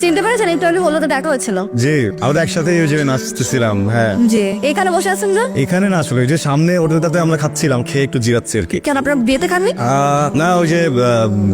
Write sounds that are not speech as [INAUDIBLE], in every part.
চিনতে পেরেছেন? একটু আগে দেখা হয়েছিল। জি আমরা একসাথে ওই যে নাচতেছিলাম হ্যাঁ। জি এখানে বসে আছেন না এখানে না আসলে ওই যে সামনে ওটাতে আমরা খাচ্ছিলাম খেয়ে একটু জিরাচ্ছি আর কি। কেন আপনার বিয়েতে খাননি? না ওই যে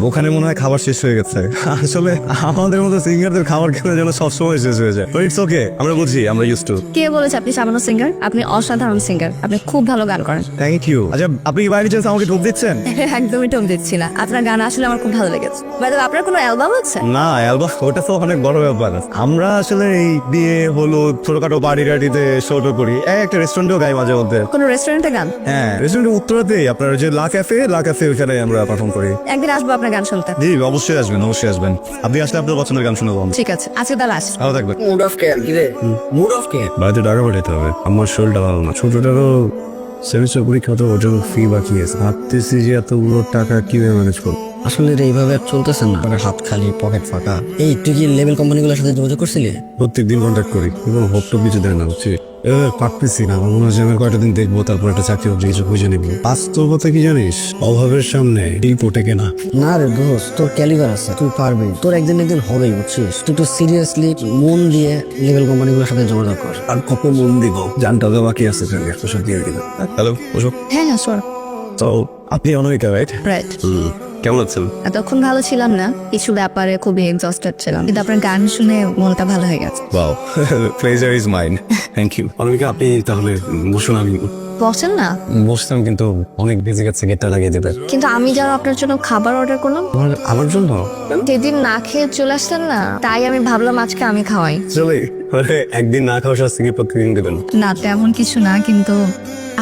ওখানে মনে হয় খাবার শেষ হয়ে গেছে। আসলে আমাদের মতো সিঙ্গারদের খাবার যেন সবসময় শেষ হয়ে যায়। ইটস ওকে আমরা বুঝি আমরা ইউজ টু কে বলেছে আপনি সামান্য সিঙ্গার আপনি অসাধারণ সিঙ্গার আপনি খুব ভালো গান করেন। থ্যাংক ইউ আচ্ছা আপনি বাইরে চান্স আমাকে ঢোক দিচ্ছেন? [LAUGHS] একদমই টম দিচ্ছি না। আপনার গান আসলে আমার খুব ভালো লেগেছে। আপনার কোনো অ্যালবাম আছে? না অ্যালবাম ওটা তো অনেক বড় ব্যাপার। আমরা আসলে এই বিয়ে হলো ছোটখাটো বাড়ি টাড়িতে শোটো করি একটা রেস্টুরেন্টেও গাই মাঝে মধ্যে। কোনো রেস্টুরেন্টে গান? হ্যাঁ রেস্টুরেন্টের উত্তরাতেই আপনার যে লা ক্যাফে লা ক্যাফে ওইখানে আমরা পারফর্ম করি। একদিন আসব আপনার গান শুনতে। জি অবশ্যই আসবেন অবশ্যই আসবেন। আপনি আসলে আপনার পছন্দের গান শুনব ঠিক আছে আজকে তাহলে আসি। ভালো থাকবেন। মুড অফ কেয়ার কি রে? মুড অফ কেয়ার বাড়িতে টাকা পাঠাতে হবে। আমার শরীরটা ভালো না। ছোটটারও সেমিস্টার পরীক্ষা তো ওজন ফি বাকি আছে। ভাবতেছি যে এতগুলো টাকা কীভাবে ম্যানেজ করব? আসলে রে এইভাবে আর চলতেছে না। মানে হাত খালি পকেট ফাঁকা। এই তুই কি লেভেল কোম্পানিগুলোর সাথে যোগাযোগ করছিলি? প্রত্যেক দিন কন্ট্যাক্ট করি এবং হোপ তো কিছু দেয় না হচ্ছে এবার পারতেছি না আমার মনে হয় যে আমি কয়টা দিন দেখব তারপর একটা চাকরি বাকরি কিছু বুঝে নিবো। বাস্তবতা কি জানিস? অভাবের সামনে ডিল পোটেকে না না রে দোস্ত তোর ক্যালিবার আছে তুই পারবি। তোর একদিন একদিন হবেই বুঝছিস? তুই তো সিরিয়াসলি মন দিয়ে লেভেল কোম্পানিগুলোর সাথে যোগাযোগ কর। আর কত মন দিব? জানটা তো বাকি আছে সব দিয়ে দিলাম। হ্যালো অশোক। হ্যাঁ হ্যাঁ শোর তো আপনি অনমিকা রাইট রাইট কেমন আছেন? এতক্ষণ ভালো ছিলাম না কিছু ব্যাপারে খুবই এক্সস্টেড ছিলাম। কিন্তু আপনার গান শুনে মনটা ভালো হয়ে গেছে। Wow pleasure is mine thank you Anamika আপনি তাহলে বসুন আমি বসেন না। বসতাম কিন্তু অনেক বেজে গেছে গেটটা লাগিয়ে দেবে কিন্তু আমি যারা আপনার জন্য খাবার অর্ডার করলাম। আমার জন্য? যেদিন না খেয়ে চলে আসলেন না তাই আমি ভাবলাম আজকে আমি খাওয়াই। চলে মানে একদিন না খাওয়া শাস্তি কি প্রতিদিন দেবেন। না তেমন কিছু না কিন্তু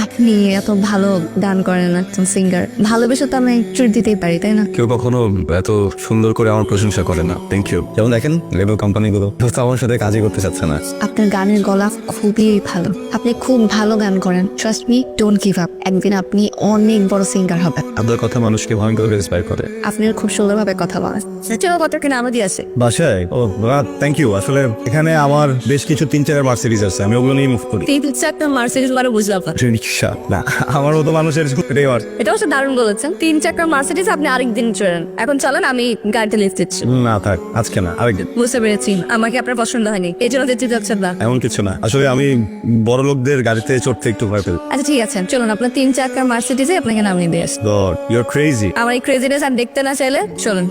আপনি এত ভালো গান করেন একজন সিঙ্গার ভালোবেসে তো আমি ট্রিট দিতেই পারি তাই না? কেউ কখনো এত সুন্দর করে আমার প্রশংসা করে না। থ্যাংক ইউ যেমন দেখেন লেবেল কোম্পানিগুলো তো আমার সাথে কাজই করতে চাচ্ছে না। আপনার গানের গলা খুবই ভালো। আপনি খুব ভালো গান করেন। Trust me don't give up একদিন আপনি অনেক বড় সিঙ্গার হবেন। আপনার কথা মানুষকে ভয়ঙ্কর ইন্সপায়ার করে। আপনি খুব সুন্দরভাবে কথা বলেন। চলো কতকে নাম দিয়ে আছে বাসায়? ও থ্যাংক ইউ আসলে এখানে আমার বেশ কিছু তিন চার মার্সিডিজ আছে আমি ওগুলো নিয়ে মুভ করি। তিন চারটা মার্সিডিজ মানে বুঝলাম রিক্সা? না আমার মতো মানুষের এটাই আমার এটা অবশ্য দারুণ বলেছেন। তিন চারটা মার্সিডিজ আপনি আরেকদিন চলেন এখন চলেন আমি গাড়িতে লিস্ট দিচ্ছি। না থাক আজকে না আরেকদিন। বুঝতে পেরেছি। আমাকে আপনার পছন্দ হয়নি। এই জন্য দিতে যাচ্ছেন না। এমন কিছু না। আসলে আমি বড় লোকদের গাড়িতে চড়তে একটু ভয় পেল। আচ্ছা ঠিক আছে। চলুন আপনার তিন চারটার মার্সিডিজে আপনাকে নামিয়ে দিয়ে আসি। গড ইউর ক্রেজি আমার এই ক্রেজিনেস আর দেখতে না চাইলে চলুন।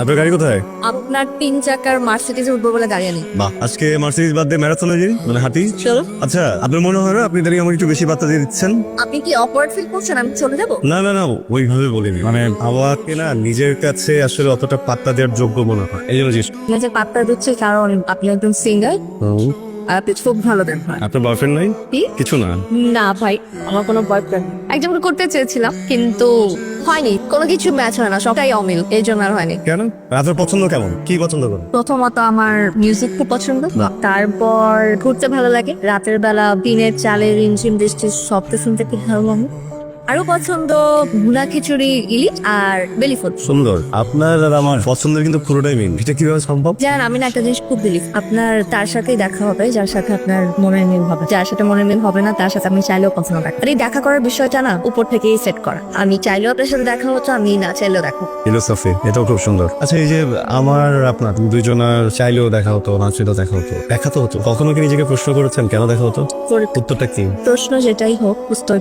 আপনার গাড়ি কোথায়? আপনার তিন চাকার মার্সিডিজে উঠবো বলে দাঁড়িয়ে নেই। বাহ আজকে মার্সিডিজ বাদ দিয়ে ম্যারাথনে যাই? মানে হাঁটি? চলো। আচ্ছা আপনার মনে হয় না আপনি দাঁড়িয়ে আমাকে একটু বেশি বার্তা দিয়ে দিচ্ছেন? আপনি কি অপওয়ার্ড ফিল করছেন? আমি চলে যাব? না না না ওইভাবে বলিনি। মানে আমাকে না নিজের কাছে আসলে অতটা পাত্তা দেওয়ার যোগ্য মনে হয়। এই জন্য জিজ্ঞেস নিজের পাত্তা দিচ্ছে কারণ আপনি একজন সিঙ্গার আপনি খুব ভালো দেন আপনার বয়ফ্রেন্ড নাই? কি? কিছু না? না ভাই আমার কোনো বয়ফ্রেন্ড একজন করতে চেয়েছিলাম কিন্তু হয়নি। কোনো কিছু ম্যাচ হয় না সবটাই অমিল এই জন্য আর হয়নি। কেন? আপনার পছন্দ কেমন? কি পছন্দ করেন? প্রথমত আমার মিউজিক খুব পছন্দ। তারপর ঘুরতে ভালো লাগে। রাতের বেলা দিনের চালের রিমঝিম বৃষ্টির শব্দ শুনতে কি ভালো লাগে আরও পছন্দ ভুনা খিচুড়ি ইলিশ আর বেলিফুড সুন্দর। আপনার আর আমার পছন্দের কিন্তু পুরোটাই মিল এটা কীভাবে সম্ভব? জান আমি না একটা জিনিস খুব বিলিভ আপনার তার সাথেই দেখা হবে যার সাথে আপনার মনের মিল হবে। যার সাথে মনের মিল হবে না তার সাথে আপনি চাইলেও কখনো দেখা আর এই দেখা করার বিষয়টা না উপর থেকেই সেট করা। আমি চাইলেও আপনার সাথে দেখা হতো আমি না চাইলেও দেখা। ফিলোসফি এটাও খুব সুন্দর। আচ্ছা এই যে আমার আপনার দুইজনের চাইলেও দেখা হতো না চাইলেও দেখা হতো দেখা তো হতো। কখনো কি নিজেকে প্রশ্ন করেছেন কেন দেখা হতো? উত্তরটা কি? প্রশ্ন যেটাই হোক উত্তর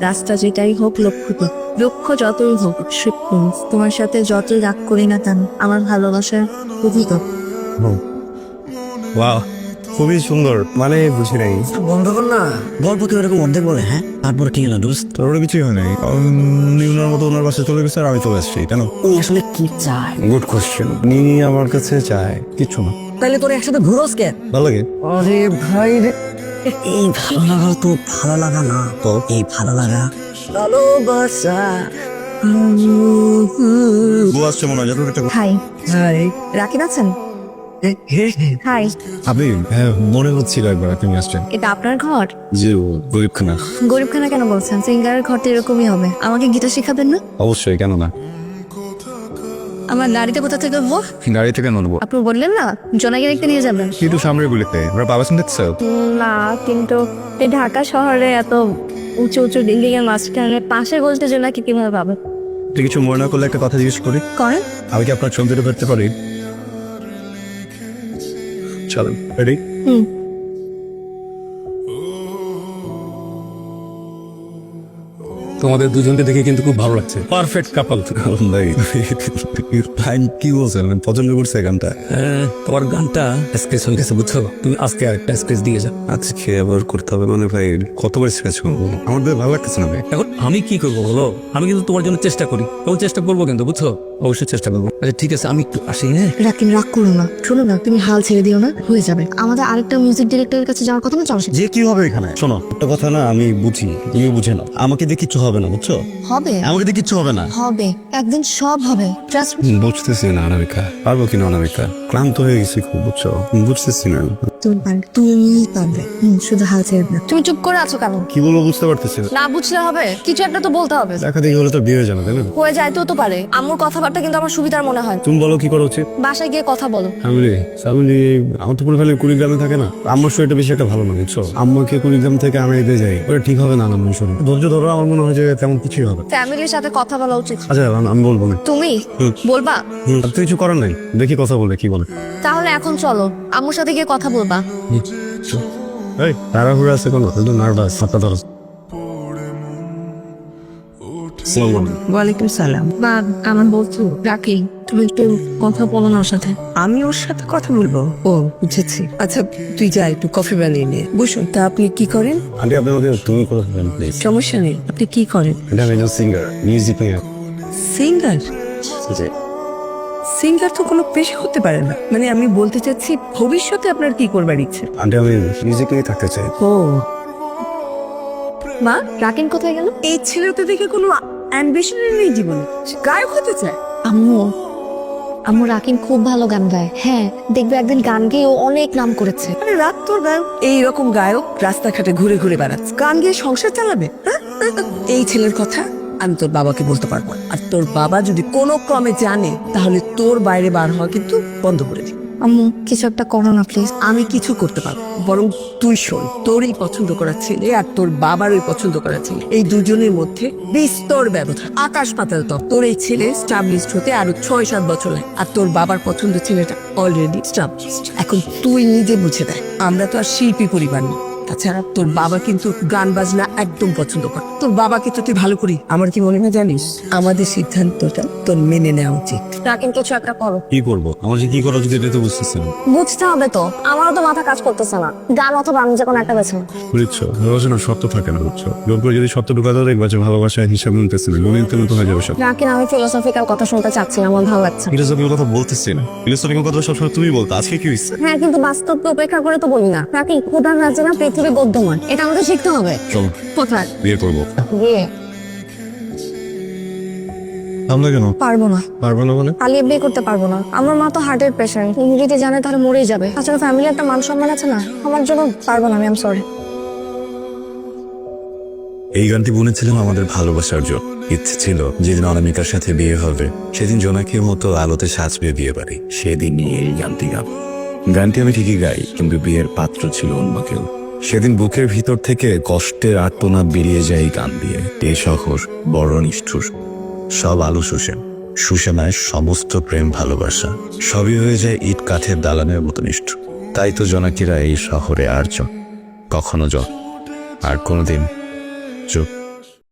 রাস্তা যেটাই হোক লক্ষ্য তো লক্ষ্য যতই হোক শিক্ষণ তোমার সাথে যতই রাগ করি না কেন আমার ভালোবাসার খুবই তো খুবই সুন্দর মানে বুঝি নাই। বন্ধ কর না। গল্প কেউ এরকম অর্ধেক বলে হ্যাঁ? তারপর কি হলো দোস্ত? তোর কিছুই হয় নাই। উনি ওনার মতো ওনার বাসায় চলে গেছে আর আমি চলে আসছি কেন? উনি আসলে কি চায়? গুড কোশ্চেন উনি আমার কাছে চায় কিছু না। তাহলে তোর একসাথে ঘুরোস কে? ভালো লাগে? আরে ভাই রে এই ভালো লাগা তো ভালো লাগা না। তো? এই ভালো লাগা ভালোবাসা। বউ আসছে মনে হয় একটা হাই। হাই। রাকিব আছেন? হাই। আপনি হ্যাঁ মনে হচ্ছিল একবার আপনি আসছেন। এটা আপনার ঘর? জি গরিবখানা গরিবখানা কেন বলছেন? সিঙ্গারের এরকমই হবে। আমাকে গিটার শেখাবেন না? অবশ্যই কেন না? আমার গাড়িতে কোথা থেকে উঠবো গাড়ি থেকে নেব আপনি বললেন না জোনাকে দেখতে নিয়ে যাবেন। কিন্তু গুলিতে বাবা শুনতেছে না কিন্তু এই ঢাকা শহরে এত উঁচু উঁচু বিল্ডিং এর মাঝখানে পাশে ঘোষতে যে নাকি কীভাবে পাবে। তুই কিছু মনে না করলে একটা কথা জিজ্ঞেস করি? করেন। আমি কি আপনার সৌন্দর্য করতে পারি? চলো রেডি হুম তোমাদের দুজনকে দেখে কিন্তু খুব ভালো লাগছে। পারফেক্ট কাপল কি বলছেন পছন্দ করছে গানটা? তোমার গানটা স্কেচ হয়ে গেছে বুঝছ? তুমি আজকে আরেকটা স্কেচ দিয়ে যাও। আজকে আবার করতে হবে মানে ভাই কতবার স্ক্রেচ করব? আমার ভালো লাগতেছে না ভাই। এখন আমি কি করব বলো? আমি কিন্তু তোমার জন্য চেষ্টা করি। এবং চেষ্টা করব কিন্তু বুঝছ? অবশ্যই চেষ্টা করব। আচ্ছা ঠিক আছে আমি একটু আসি হ্যাঁ? রাকিন রাগ করো না। শোনো না তুমি হাল ছেড়ে দিও না হয়ে যাবে। আমাদের আরেকটা মিউজিক ডিরেক্টরের কাছে যাওয়ার কথা না চলো যে কি হবে এখানে? শোনো একটা কথা না আমি বুঝি তুমি বুঝে না আমাকে দিয়ে কিচ্ছু হবে না বুঝছ? হবে? আমাকে দিয়ে কিচ্ছু হবে না। হবে একদিন সব হবে। ট্রাস্ট বুঝতেছি না অনামিকা। পারব কিনা অনামিকা? ক্লান্ত হয়ে গেছি খুব বুঝছ? বুঝতেছি না। তুমি পারবে তুমি পারবে শুধু হাল ছেড়ে না তুমি চুপ করে আছো কেন? কি বলব বুঝতে পারতেছি না। না বুঝলে হবে কিছু একটা তো বলতে হবে। দেখা দেখি হলে তো বিয়ে হয়ে যাবে তাই না? হয়ে যাইতেও তো পারে। আম্মুর কথাবার্তা কিন্তু আমার সুবিধার মনে হয়। তুমি বলো কি করা উচিত? বাসায় গিয়ে কথা বলো। ফ্যামিলি ফ্যামিলি আমার তো পুরো ফ্যামিলি কুড়িগ্রামে থাকে না। আমার শরীরটা বেশি একটা ভালো না বুঝছ? আম্মাকে কুড়িগ্রাম থেকে আমি এতে যাই। ওটা ঠিক হবে না আমার শরীর? ধৈর্য ধরো আমার মনে হয় যে তেমন কিছুই হবে ফ্যামিলির সাথে কথা বলা উচিত। আচ্ছা আমি- বলব না। তুমি? বলবা? তো কিছু করার নাই? দেখি কথা বলে কি বলে। তাহলে এখন চলো। আম্মুর সাথে গিয়ে কথা বলবা। এই তাড়াহুড়ো আছে কোনো? নার্ভাস হাতটা ধরো। ওয়ালাইকুম সালাম। বা আমার বলছো তুমি একটু কথা বলো না ওর সাথে। আমি ওর সাথে কথা বলব। ও বুঝেছি। আচ্ছা তুই যা একটু কফি বানিয়ে নে। বসুন তা আপনি কি করেন? আন্টি আপনি আমাকে তুমি কথা বলেন প্লিজ সমস্যা নেই। আপনি কি করেন? এটা আমি একজন সিঙ্গার মিউজিক সিঙ্গার সিঙ্গার তো কোনো পেশা হতে পারে না। মানে আমি বলতে চাচ্ছি ভবিষ্যতে আপনার কি করবার ইচ্ছে? আন্টি আমি মিউজিক নিয়ে থাকতে চাই। ও। মা রাকিন কোথায় গেল? এই ছেলেটা দেখে কোনো অ্যাম্বিশনের নেই জীবনে সে গায়ক হতে চায়? আম্মু আম্মু রাকিন খুব ভালো গান গায়। হ্যাঁ দেখবে একদিন গান গেয়ে ও অনেক নাম করেছে। আরে রাত তোর গায়ক। এইরকম গায়ক রাস্তাঘাটে ঘুরে ঘুরে বেড়াচ্ছে। গান গিয়ে সংসার চালাবে? হ্যাঁ? এই ছেলের কথা আমি তোর বাবাকে বলতে পারব। আর তোর বাবা যদি কোনো ক্রমে জানে তাহলে তোর বাইরে বার হওয়া কিন্তু বন্ধ করে দিবে। আম্মু, কিছু একটা করো না প্লিজ আমি কিছু করতে পারব বরং তুই শোন, তোর এই পছন্দ করা ছেলে আর তোর বাবার ওই পছন্দ করা ছেলে, এই দুজনের মধ্যে বিস্তর ব্যবধান। আকাশ পাতাল তক তোর এই ছেলে স্টাবলিশড হতে আরও ছয় সাত বছর লাগে, আর তোর বাবার পছন্দ ছেলেটা অলরেডি স্টাবলিশড এখন তুই নিজে বুঝে দেয় আমরা তো আর শিল্পী পরিবার না, তাছাড়া তোর বাবা কিন্তু গান বাজনা একদম পছন্দ করে তোর বাবাকে তো তুই ভালো করি। আমার কি মনে হয় জানিস? আমাদের সিদ্ধান্তটা তোর মেনে নেওয়া উচিত। রাকিন কিছু একটা করো। কি করব? আমার যে কি করা উচিত এটা তো বুঝতেছি না বুঝতে হবে তো। আমারও তো মাথা কাজ করতেছে না। গান অথবা আমি যে কোনো একটা বেছে নাও। বুঝছ? ভালোবাসা না সত্য থাকে না বুঝছ? লোক যদি সত্য ঢুকাতে দেখবা যে ভালোবাসা হিসাব মিলতেছে না। লোক তো হয়ে যাবে সব। রাকিন আমি ফিলোসফিক্যাল কথা শুনতে চাচ্ছি না আমার ভালো লাগছে না। ফিলোসফির কথা বলতেছি না। ফিলোসফির কথা সবসময় তুমি বলতো আজকে কি হয়েছে হ্যাঁ কিন্তু বাস্তবকে উপেক্ষা করে তো বলি না। রাকিন খোদার রাজ্যে না পৃথিবী বদ্ধমান এটা আমাদের শিখতে হবে। চলো। কোথায়? বিয়ে করব। বিয়ে আমরা কেন? পারব না। পারব না মানে? পালিয়ে বিয়ে করতে পারব না। আমার মা তো হার্টের পেশেন্ট যদি জানে তাহলে মরেই যাবে। তাছাড়া ফ্যামিলি একটা মান সম্মান আছে না? আমার জন্য পারব না আমি আম সরি এই গানটি বুনেছিলাম আমাদের ভালোবাসার জন্য ইচ্ছে ছিল যেদিন অনামিকার সাথে বিয়ে হবে সেদিন জোনাকির মতো আলোতে সাজবে বিয়ে বাড়ি। সেদিনই এই গানটি গাব। গানটি আমি ঠিকই গাই কিন্তু বিয়ের পাত্র ছিল অন্য কেউ। সেদিন বুকের ভিতর থেকে কষ্টের আত্মনা বেরিয়ে যায় এই গান দিয়ে। এ শহর বড় নিষ্ঠুর। সব আলু শুষে। সুষেনায় সমস্ত প্রেম ভালোবাসা। সবই হয়ে যায় ইট কাঠের দালানের মতো নিষ্ঠুর। তাই তো জনাকিরা এই শহরে আর চ কখনো জ আর কোনোদিন চুপ